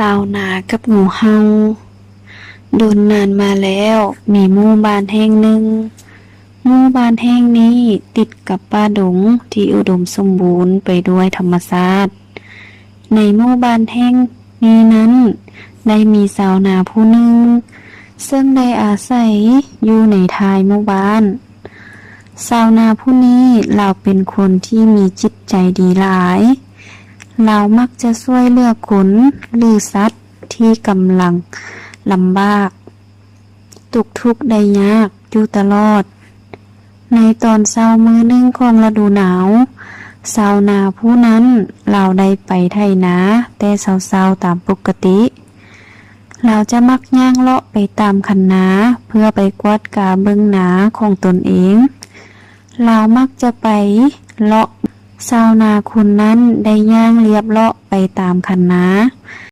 ลาวนากับหมูเฮาโดนนานมาแล้ว มีหมู่บ้านแห่งหนึ่งหมู่บ้านแห่งนี้ติดกับป่าดงที่อุดมสมบูรณ์ไปด้วยธรรมชาติ ในหมู่บ้านแห่งนี้นั้น ได้มีชาวนาผู้หนึ่ง ซึ่งได้อาศัยอยู่ในท้ายหมู่บ้านชาวนาผู้นี้เราเป็นคนที่มีจิตใจดีหลาย เรามักจะช่วยเลือกคนหรือสัตว์ที่กำลังลำบาก ตุกทุกข์ได้ยากอยู่ตลอด ในตอนเช้ามือหนึ่งของฤดูหนาวชาวนาผู้นั้นเราได้ไปไถนาแต่เช้าๆตามปกติ เราจะมักย่างเลาะไปตามคันนาเพื่อไปกวาดกาเบิ้งนาของตนเอง เรามักจะไปเลาะ ชาวนาคนนั้นได้ย่างเลียบเลาะไปตามคันนา